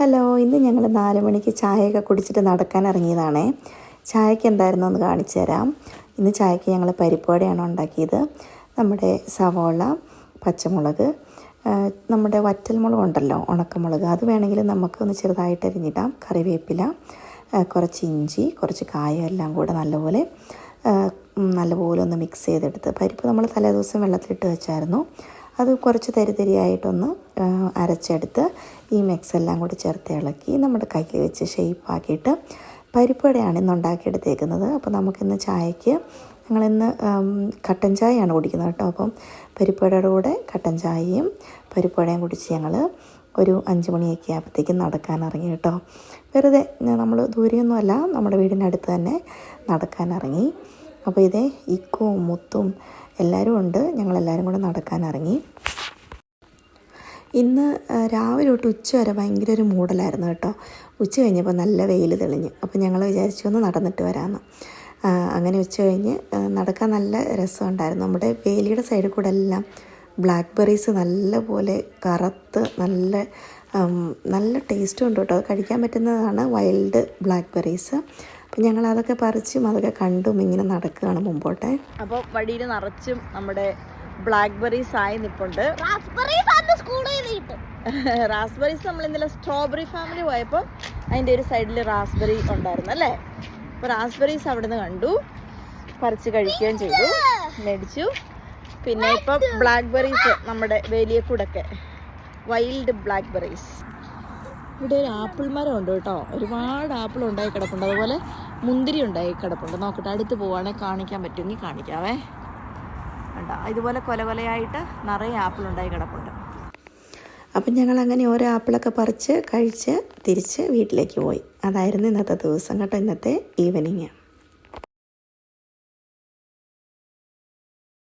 Hello ഇന്ന് ഞങ്ങൾ നാല് മണിക്ക് ചായയൊക്കെ കുടിച്ചിട്ട് നടക്കാൻ ഇറങ്ങിയതാണേ. ചായക്ക് എന്തായിരുന്നു ഒന്ന് കാണിച്ചു തരാം. ഇന്ന് ചായക്ക് ഞങ്ങൾ പരിപ്പുവടയാണ് ഉണ്ടാക്കിയത്. നമ്മുടെ സവോള പച്ചമുളക് നമ്മുടെ വറ്റൽമുളക് ഉണ്ടല്ലോ ഉണക്കമുളക്. അത് വേണമെങ്കിൽ നമുക്ക് ഒന്ന് ചെറുതായിട്ട് അരിഞ്ഞിടാം. കറിവേപ്പില കുറച്ച് ഇഞ്ചി കുറച്ച് കായം എല്ലാം കൂടെ നല്ലപോലെ നല്ലപോലെ ഒന്ന് മിക്സ് ചെയ്തെടുത്ത്. പരിപ്പ് നമ്മൾ തലേദിവസം വെള്ളത്തിലിട്ട് വെച്ചായിരുന്നു. അത് കുറച്ച് തരിതരിയായിട്ടൊന്ന് തരിയായിട്ടൊന്ന് അരച്ചെടുത്ത് ഈ മിക്സ് എല്ലാം കൂടി ചേർത്ത് ഇളക്കി നമ്മുടെ കയ്യിൽ വെച്ച് ഷേപ്പാക്കിയിട്ട് പരിപ്പുവടയാണ് ഇന്ന് ഉണ്ടാക്കിയെടുത്തേക്കുന്നത്. അപ്പോൾ നമുക്കിന്ന് ചായക്ക് ഞങ്ങളിന്ന് കട്ടൻ ചായയാണ് കുടിക്കുന്നത് കേട്ടോ. അപ്പം പരിപ്പുവടയുടെ കൂടെ കട്ടൻ ചായയും പരിപ്പുവടയും കുടിച്ച് ഞങ്ങൾ ഒരു അഞ്ച് മണിയൊക്കെ ആകുമ്പോഴത്തേക്കും നടക്കാനിറങ്ങി കേട്ടോ. വെറുതെ നമ്മൾ ദൂരെയൊന്നുമല്ല നമ്മുടെ വീടിനടുത്ത് തന്നെ നടക്കാൻ ഇറങ്ങി. അപ്പോൾ ഇതേ ഇക്കും മുത്തും എല്ലാവരും ഉണ്ട്. ഞങ്ങളെല്ലാവരും കൂടെ നടക്കാൻ ഇറങ്ങി. ഇന്ന് രാവിലെ തൊട്ട് ഉച്ച വരെ ഭയങ്കര ഒരു മൂടലായിരുന്നു കേട്ടോ. ഉച്ച കഴിഞ്ഞപ്പോൾ നല്ല വെയിൽ തെളിഞ്ഞ്. അപ്പോൾ ഞങ്ങൾ വിചാരിച്ചു ഒന്ന് നടന്നിട്ട് വരാമെന്ന് അങ്ങനെ ഉച്ച കഴിഞ്ഞ് നടക്കാൻ നല്ല രസമുണ്ടായിരുന്നു. നമ്മുടെ വേലിയുടെ സൈഡിൽ കൂടെ എല്ലാം ബ്ലാക്ക് ബെറീസ് നല്ലപോലെ കറുത്ത് നല്ല നല്ല ടേസ്റ്റും ഉണ്ട് കേട്ടോ. അത് കഴിക്കാൻ പറ്റുന്നതാണ് വൈൽഡ് ബ്ലാക്ക് ബെറീസ് അപ്പം ഞങ്ങൾ അതൊക്കെ പറിച്ചും അതൊക്കെ കണ്ടും ഇങ്ങനെ നടക്കുകയാണ് മുമ്പോട്ടെ. അപ്പോൾ വഴിയിൽ നിറച്ചും നമ്മുടെ ബ്ലാക്ക് ബെറീസ് ആയി നിപ്പുണ്ട്. റാസ്ബെറീസ് നമ്മൾ ഇന്നലെ സ്ട്രോബെറി ഫാമിലി പോയപ്പോൾ അതിന്റെ ഒരു സൈഡിൽ റാസ്ബെറി ഉണ്ടായിരുന്നു അല്ലേ? അപ്പോൾ റാസ്ബെറീസ് അവിടെ നിന്ന് കണ്ടു. പറിച്ച് കഴിക്കുകയും ചെയ്തു. മേടിച്ചു. പിന്നെ ഇപ്പം ബ്ലാക്ക് ബെറീസ് നമ്മുടെ വേലിയക്കൂടൊക്കെ. വൈൽഡ് ബ്ലാക്ക് ബെറീസ് ഇവിടെ ഒരു ആപ്പിൾ മരം ഉണ്ട് കേട്ടോ. ഒരുപാട് ആപ്പിൾ ഉണ്ടായി കിടപ്പുണ്ട്. അതുപോലെ മുന്തിരി ഉണ്ടായി കിടപ്പുണ്ട്. നോക്കട്ടെ അടുത്ത് പോവാണെങ്കിൽ കാണിക്കാൻ പറ്റുമെങ്കിൽ കാണിക്കാവേ. കണ്ടോ? ഇതുപോലെ കൊല കൊലയായിട്ട് നിറയെ ആപ്പിൾ ഉണ്ടായി കിടപ്പുണ്ട്. അപ്പം ഞങ്ങൾ അങ്ങനെ ഓരോ ആപ്പിളൊക്കെ പറിച്ച് കഴിച്ച് തിരിച്ച് വീട്ടിലേക്ക് പോയി. അതായിരുന്നു ഇന്നത്തെ ദിവസം കേട്ടോ ഇന്നത്തെ ഈവനിങ്